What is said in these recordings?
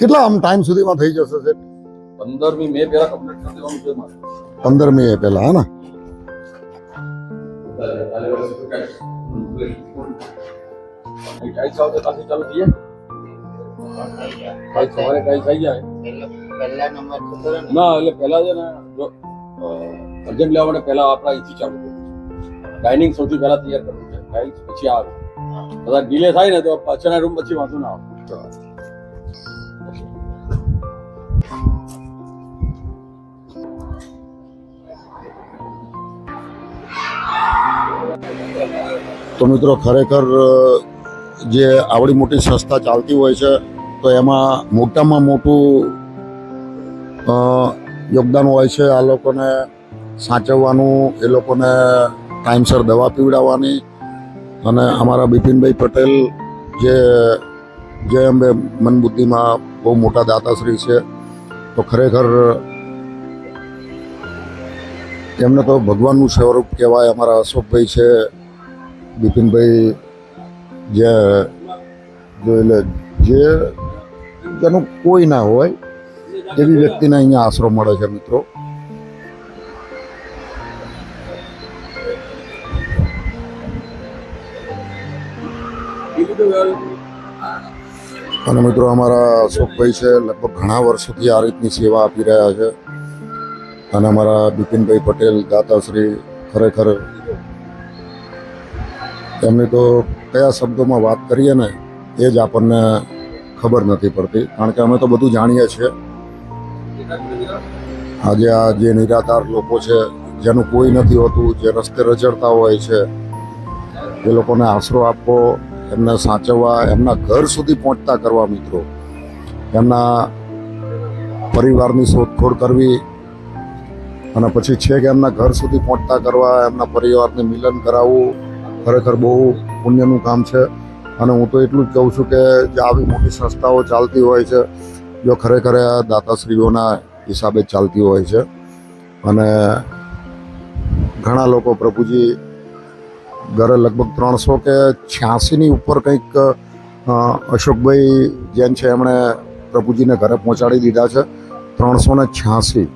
કેટલા આમ ટાઈમ સુધીમાં થઈ જશે સેટ પંદરમી મે પહેલા કમ્પ્લીટ કરી દેવાનું છે મારે. પંદરમી એ પહેલા હા ને? એટલે પહેલા છે ને અર્જન્ટ લેવા માટે પહેલા આપણા અહીંથી ચાલુ કરવું ડાઇનિંગ સૌથી પહેલા તૈયાર કરવું છે. ટાઇલ્સ પછી આવે. કદાચ ડીલે થાય ને તો પાછળના રૂમ પછી વાંધો ના આવે. તો મિત્રો ખરેખર જે આવડી મોટી સંસ્થા ચાલતી હોય છે, તો એમાં મોટામાં મોટું યોગદાન હોય છે આ લોકોને સાચવવાનું, એ લોકોને ટાઈમસર દવા પીવડાવવાની. અને અમારા બિપિનભાઈ પટેલ જે જે અંબે મનબુદ્ધિમાં બહુ મોટા દાતાશ્રી છે. તો ખરેખર એમને તો ભગવાનનું સ્વરૂપ કહેવાય. અમારા અશોકભાઈ છે, બિપિનભાઈ જે એટલે જે જેનું કોઈ ના હોય એવી વ્યક્તિને અહીંયા આશરો મળે છે મિત્રો. અને મિત્રો અમારા અશોકભાઈ છે, લગભગ ઘણા વર્ષોથી આ રીતની સેવા આપી રહ્યા છે. અને અમારા બિપિનભાઈ પટેલ, દાતાશ્રી ખરેખર એમની તો કયા શબ્દોમાં વાત કરીએ ને એ જ આપણને ખબર નથી પડતી. કારણ કે અમે તો બધું જાણીએ છીએ. આજે આ જે નિરાધાર લોકો છે, જેનું કોઈ નથી હોતું, જે રસ્તે રચડતા હોય છે, એ લોકોને આશરો આપવો, એમને સાચવવા, એમના ઘર સુધી પહોંચતા કરવા મિત્રો. એમના પરિવારની શોધખોળ કરવી અને પછી છેક એમના ઘર સુધી પહોંચતા કરવા, એમના પરિવારને મિલન કરાવવું, ખરેખર બહુ પુણ્યનું કામ છે. અને હું તો એટલું જ કહું છું કે જે આવી મોટી સંસ્થાઓ ચાલતી હોય છે, જો ખરેખર દાતાશ્રીઓના હિસાબે ચાલતી હોય છે. અને ઘણા લોકો પ્રભુજી ઘરે લગભગ ત્રણસો કે છ્યાસીની ઉપર કંઈક અશોકભાઈ જૈન છે એમણે પ્રભુજીને ઘરે પહોંચાડી દીધા છે. ત્રણસો ને છ્યાસી.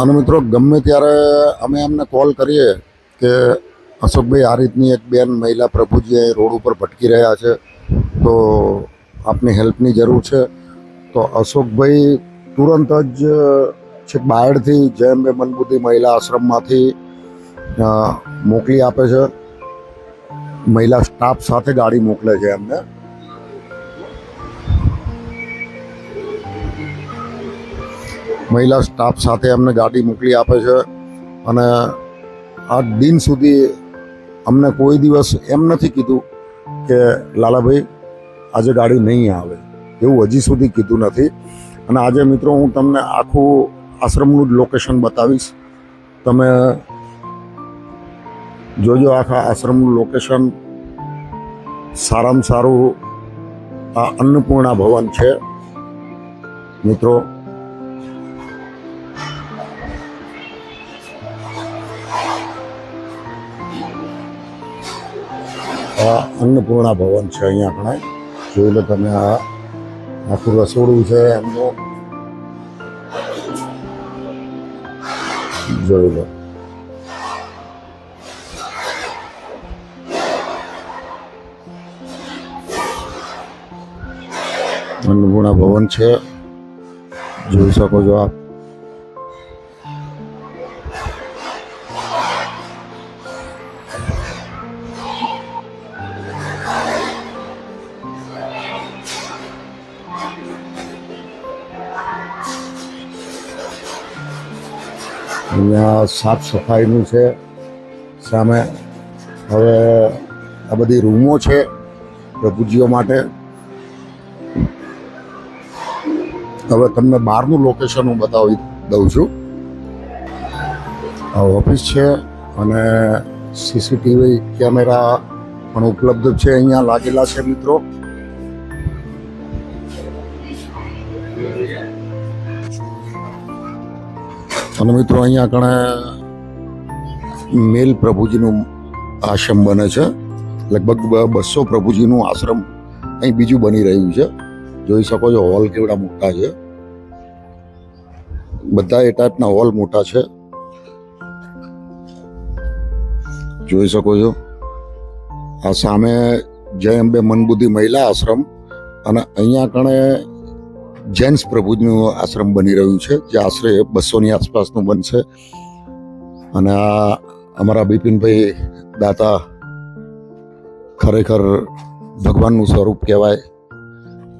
અને મિત્રો, ગમે ત્યારે અમે એમને કોલ કરીએ કે અશોકભાઈ, આ રીતની એક બેન મહિલા પ્રભુજી અહીં રોડ ઉપર ભટકી રહ્યા છે, તો આપની હેલ્પની જરૂર છે. તો અશોકભાઈ તુરંત જ, છેક બાયડથી જેમ બે મનબુદ્ધિ મહિલા આશ્રમમાંથી મોકલી આપે છે. મહિલા સ્ટાફ સાથે ગાડી મોકલે છે એમને. મહિલા સ્ટાફ સાથે અમને ગાડી મોકલી આપે છે અને આ દિન સુધી અમને કોઈ દિવસ એમ નથી કીધું કે, લાલાભાઈ, આજે ગાડી નહીં આવે. એવું હજી સુધી કીધું નથી. અને આજે મિત્રો હું તમને આખું આશ્રમનું જ લોકેશન બતાવીશ. તમે જોજો આખા આશ્રમનું લોકેશન સારામાં સારું આ અન્નપૂર્ણા ભવન છે. મિત્રો આ અન્નપૂર્ણા ભવન છે અહીંયા આપણે. જોઈ લો તમે આ આખું રસોડું છે એમનું. જોઈ લો. અન્નપૂર્ણા ભવન છે. જોઈ શકો છો આપ. અહીંયા સાફ સફાઈનું છે. સામે હવે આ બધી રૂમો છે પ્રભુજીઓ માટે. હવે તમને બહારનું લોકેશન હું બતાવી દઉં છું. આ ઓફિસ છે અને સીસીટીવી કેમેરા પણ ઉપલબ્ધ છે અહીંયા લાગેલા છે મિત્રો. અને મિત્રો, અહીંયા કણે મેલ પ્રભુજીનું આશ્રમ બને છે. લગભગ બસો પ્રભુજીનું આશ્રમ અહીં બીજું બની રહ્યું છે. જોઈ શકો છો, હોલ કેવડા મોટા છે. બધા એ ટાઈપના હોલ મોટા છે. જોઈ શકો છો, આ સામે જય અંબે મનબુદ્ધિ મહિલા આશ્રમ અને અહીંયા કણે જેન્ટ્સ પ્રભુજનું આશ્રમ બની રહ્યું છે, જે આશરે બસોની આસપાસનું બનશે અને આ અમારા બિપિનભાઈ દાતા ખરેખર ભગવાનનું સ્વરૂપ કહેવાય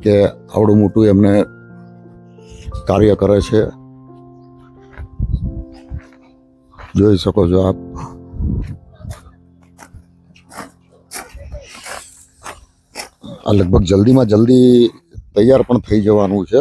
કે આવડું મોટું એમને કાર્ય કરે છે. જોઈ શકો છો આપ. આ લગભગ જલ્દીમાં જલ્દી તૈયાર પણ થઈ જવાનું છે.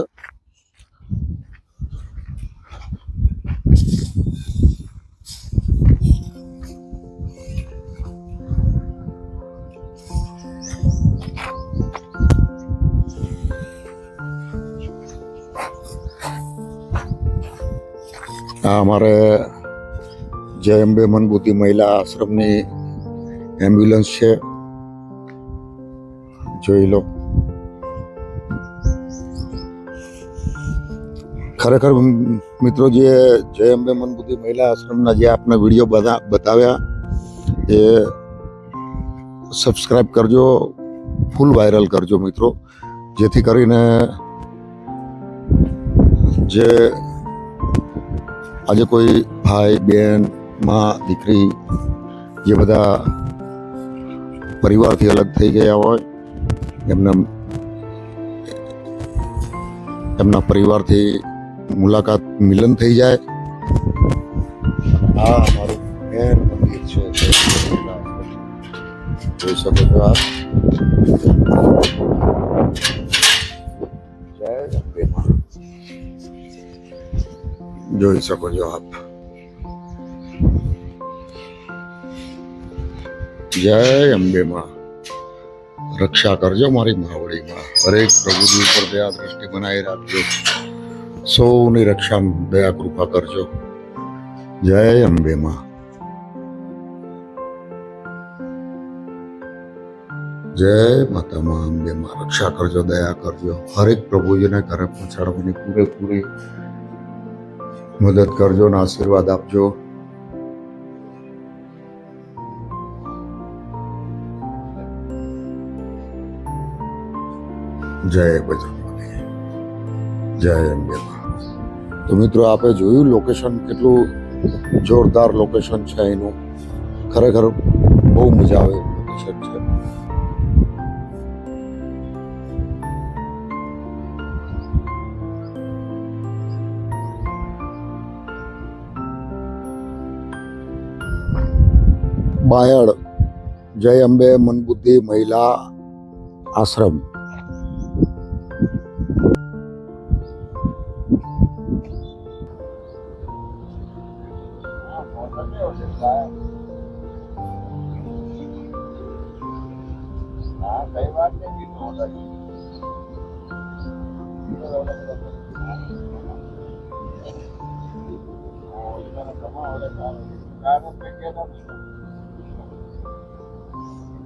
આ અમારે જય અંબે મનબુદ્ધિ મહિલા આશ્રમની એમ્બ્યુલન્સ છે. જોઈ લો. ખરેખર મિત્રો જે જય અંબે મનબુદ્ધિ મહિલા આશ્રમના જે આપને વીડિયો બધા, બતાવ્યા એ સબસ્ક્રાઈબ કરજો ફૂલ વાયરલ કરજો મિત્રો. જેથી કરીને જે આજે કોઈ ભાઈ બહેનમાં, દીકરી જે બધા પરિવારથી અલગ થઈ ગયા હોય, એમને, એમના પરિવારથી મુલાકાત મિલન થઈ જાય આ અમારું મેન મંદિર છે જોઈ શકો છો આપ જય અંબે માં. જોઈ શકો છો આપ જય અંબે માં રક્ષા કરજો મારી માવડીમાં હરેક પ્રભુજી ઉપર દયા દ્રષ્ટિ બનાવી રાખજો સૌની રક્ષા દયા, કૃપા કરજો. જય અંબે માં. જય માતા માં અંબે માં. રક્ષા કરજો, દયા કરજો. હરેક પ્રભુજીને ઘરે પહોંચાડવાની પૂરેપૂરી મદદ કરજો ને આશીર્વાદ આપજો. જય બજરંગ જય અંબે માં. તો મિત્રો આપે જોયું લોકેશન કેટલું જોરદાર લોકેશન છે એનું? ખરેખર બહુ મજા આવે એવું લોકેશન છે. બાયડ, જય અંબે મનબુદ્ધિ મહિલા આશ્રમ.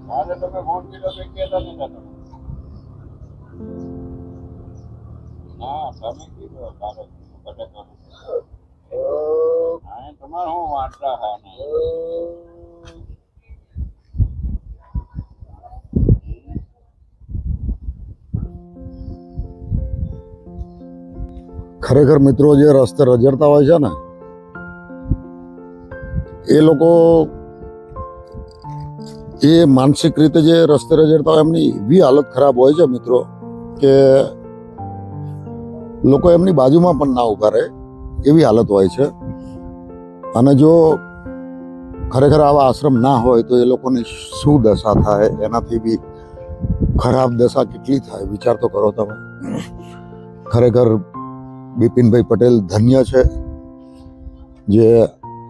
હા તમે ફોન કર્યો તો કહેતા નતા તમે હા, તમે કીધું કાલે હા, તમારે શું વાંચતા હા ખરેખર મિત્રો જે રસ્તે રજડતા હોય છે ને, એ લોકો એ માનસિક રીતે જે રસ્તે રજડતા હોય એમની એવી હાલત ખરાબ હોય છે મિત્રો કે લોકો એમની બાજુમાં પણ ના ઊભા રહે એવી હાલત હોય છે. અને જો ખરેખર આવા આશ્રમ ના હોય તો એ લોકોની શું દશા થાય? એનાથી બી ખરાબ દશા કેટલી થાય? વિચાર તો કરો તમે. ખરેખર બિપિનભાઈ પટેલ ધન્ય છે, જે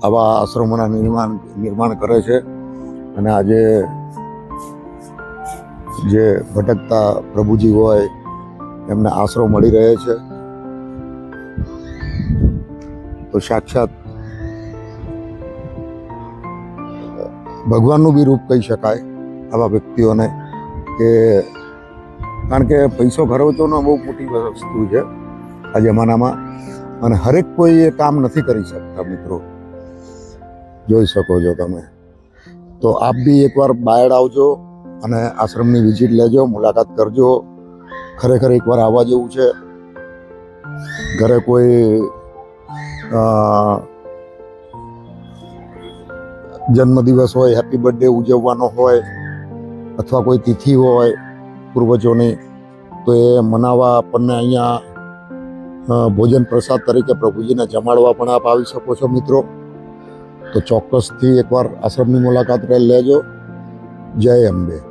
આવા આશ્રમોના નિર્માણ નિર્માણ કરે છે અને આજે જે ભટકતા પ્રભુજી હોય, એમને આશરો મળી રહે છે. તો સાક્ષાત ભગવાનનું બી રૂપ કહી શકાય આવા વ્યક્તિઓને કે, કારણ કે પૈસો ખર્ચવાનો બહુ મોટી વસ્તુ છે. આ જમાનામાં. અને હરેક કોઈ એ કામ નથી કરી શકતા મિત્રો. જોઈ શકો છો તમે. તો આપ બી એકવાર બાયડ આવજો અને આશ્રમની વિઝિટ લેજો, મુલાકાત કરજો. ખરેખર એકવાર આવવા જેવું છે. ઘરે કોઈ જન્મદિવસ હોય હેપી બર્થડે ઉજવવાનો હોય, અથવા કોઈ તિથિ હોય પૂર્વજોની, તો એ મનાવવા આપણને અહીંયા ભોજન પ્રસાદ તરીકે પ્રભુજીને જમાડવા પણ આપ આવી શકો છો મિત્રો. તો ચોક્કસથી એકવાર આશ્રમની મુલાકાત લેજો. જય અંબે.